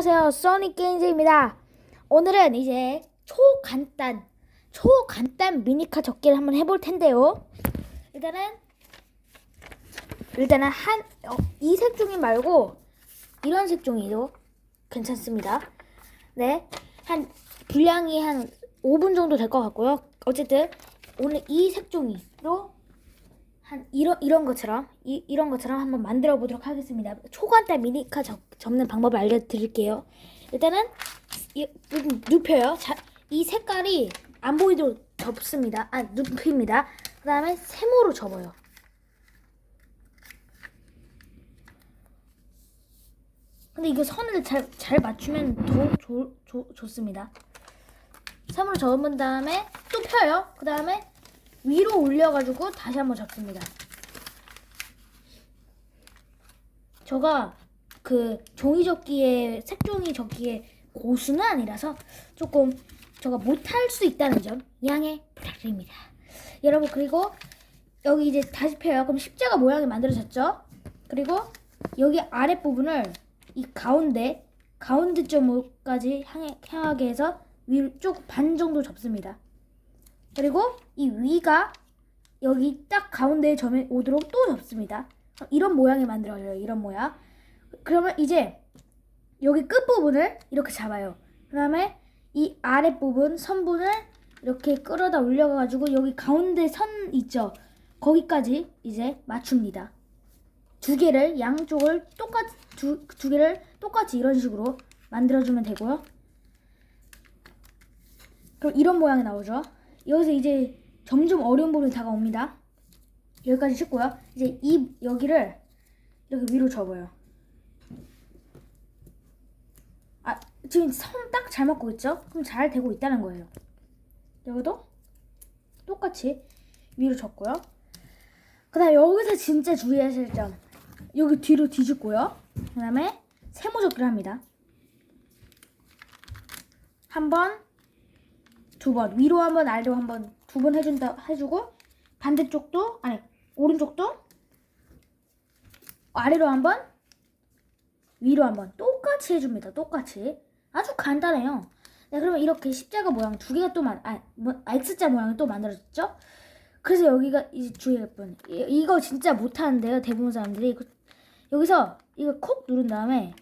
안녕하세요. 써니 게임즈입니다. 오늘은 이제 초간단 초간단 미니카 접기를 한번 해볼 텐데요. 일단은 일단은 한이 색종이 말고 이런 색종이도 괜찮습니다. 네 한 분량이 한 5분 정도 될 것 같고요. 어쨌든 오늘 이 색종이로 한 이런 이런 것처럼 이, 이런 것처럼 한번 만들어 보도록 하겠습니다. 초간단 미니카 접, 접는 방법을 알려드릴게요. 일단은 이, 눕- 눕혀요. 자, 이 색깔이 안 보이도록 접습니다. 아 눕힙니다. 그다음에 세모로 접어요. 근데 이거 선을 잘, 잘 맞추면 더 좋, 좋, 좋습니다. 세모로 접은 다음에 또 펴요. 그 다음에 위로 올려가지고 다시 한번 접습니다. 저가 그 종이 접기에 색종이 접기에 고수는 아니라서 조금 저가 못할 수 있다는 점 양해 부탁드립니다. 여러분 그리고 여기 이제 다시 펴요. 그럼 십자가 모양이 만들어졌죠? 그리고 여기 아랫 부분을 이 가운데 가운데 점까지 향해, 향하게 해서 위로 쭉 반 정도 접습니다. 그리고 이 위가 여기 딱 가운데 점에 오도록 또 접습니다. 이런 모양이 만들어져요. 이런 모양. 그러면 이제 여기 끝부분을 이렇게 잡아요. 그 다음에 이 아랫부분, 선분을 이렇게 끌어다 올려가지고 여기 가운데 선 있죠? 거기까지 이제 맞춥니다. 두 개를 양쪽을 똑같이 두, 두 개를 똑같이 이런 식으로 만들어주면 되고요. 그럼 이런 모양이 나오죠. 여기서 이제 점점 어려운 부분이 다가옵니다. 여기까지 씻고요. 이제 이 여기를 이렇게 위로 접어요. 아 지금 선 딱 잘 맞고 있죠? 그럼 잘 되고 있다는 거예요. 여기도 똑같이 위로 접고요. 그다음 여기서 진짜 주의하실 점 여기 뒤로 뒤집고요. 그다음에 세모 접기를 합니다. 한 번, 두 번. 위로 한 번 아래로 한 번 두 번 해준다 해주고 반대쪽도 아니 오른쪽도 아래로 한 번 위로 한 번 똑같이 해줍니다. 똑같이. 아주 간단해요. 네 그러면 이렇게 십자가 모양 두 개가 또 만, 아, 뭐, X자 모양이 또 만들어졌죠? 그래서 여기가 이제 주의할 분. 이- 이거 진짜 못하는데요 대부분 사람들이. 그- 여기서 이거 콕 누른 다음에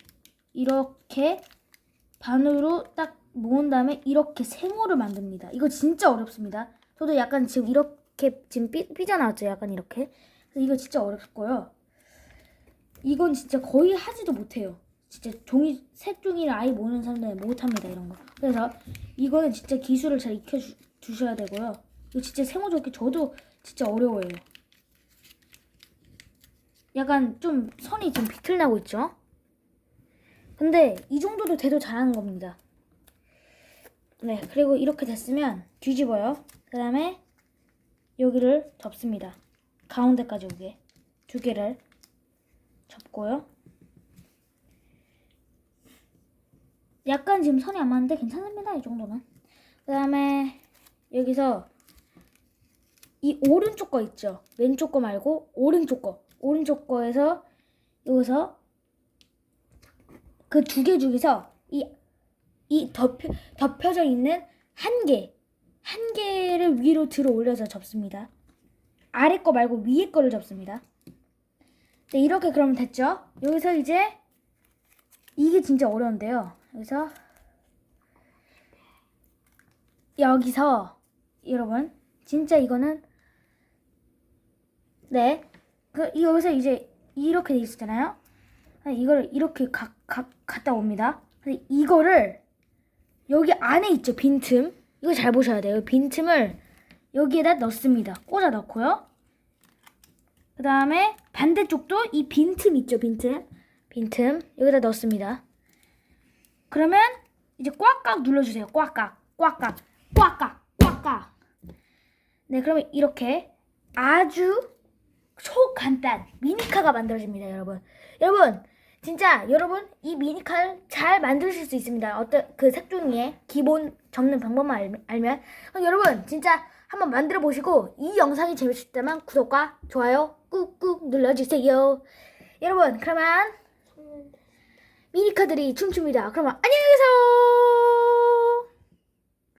이렇게 반으로 딱 모은 다음에 이렇게 세모를 만듭니다. 이거 진짜 어렵습니다. 저도 약간 지금 이렇게 지금 삐, 삐져나왔죠. 약간 이렇게. 이거 진짜 어렵고요. 이건 진짜 거의 하지도 못해요. 진짜 종이 색 종이를 아예 모르는 사람들은 못합니다. 이런 거. 그래서 이거는 진짜 기술을 잘 익혀 주, 주셔야 되고요. 이거 진짜 세모 접기 저도 진짜 어려워요. 약간 좀 선이 지금 비틀 나고 있죠? 근데 이 정도도 돼도 잘하는 겁니다. 네, 그리고 이렇게 됐으면 뒤집어요. 그 다음에 여기를 접습니다. 가운데까지 오게. 두 개를 접고요. 약간 지금 선이 안 맞는데 괜찮습니다. 이 정도는. 그 다음에 여기서 이 오른쪽 거 있죠? 왼쪽 거 말고 오른쪽 거. 오른쪽 거에서 여기서 그 두 개 중에서 이, 이 덮여, 덮여져 있는 한 개, 한 개를 위로 들어 올려서 접습니다. 아래 거 말고 위에 거를 접습니다. 네, 이렇게 그러면 됐죠? 여기서 이제 이게 진짜 어려운데요. 여기서 여기서 여러분 진짜 이거는 네, 그 여기서 이제 이렇게 돼 있었잖아요. 이거를 이렇게 가, 가, 갔다 옵니다. 근데 이거를 여기 안에 있죠 빈틈. 이거 잘 보셔야 돼요. 빈틈을 여기에다 넣습니다. 꽂아 넣고요. 그 다음에 반대쪽도 이 빈틈 있죠 빈틈. 빈틈 여기다 넣습니다. 그러면 이제 꽉꽉 눌러주세요. 꽉꽉 꽉꽉 꽉꽉 꽉꽉. 네 그러면 이렇게 아주 초간단 미니카가 만들어집니다, 여러분. 여러분, 진짜 여러분 이 미니카를 잘 만드실 수 있습니다. 어떤 그 색종이의 기본 접는 방법만 알, 알면 여러분 진짜 한번 만들어 보시고 이 영상이 재밌으셨다면 구독과 좋아요 꾹꾹 눌러주세요. 여러분 그러면 미니카들이 춤춥니다. 그러면 안녕히 계세요.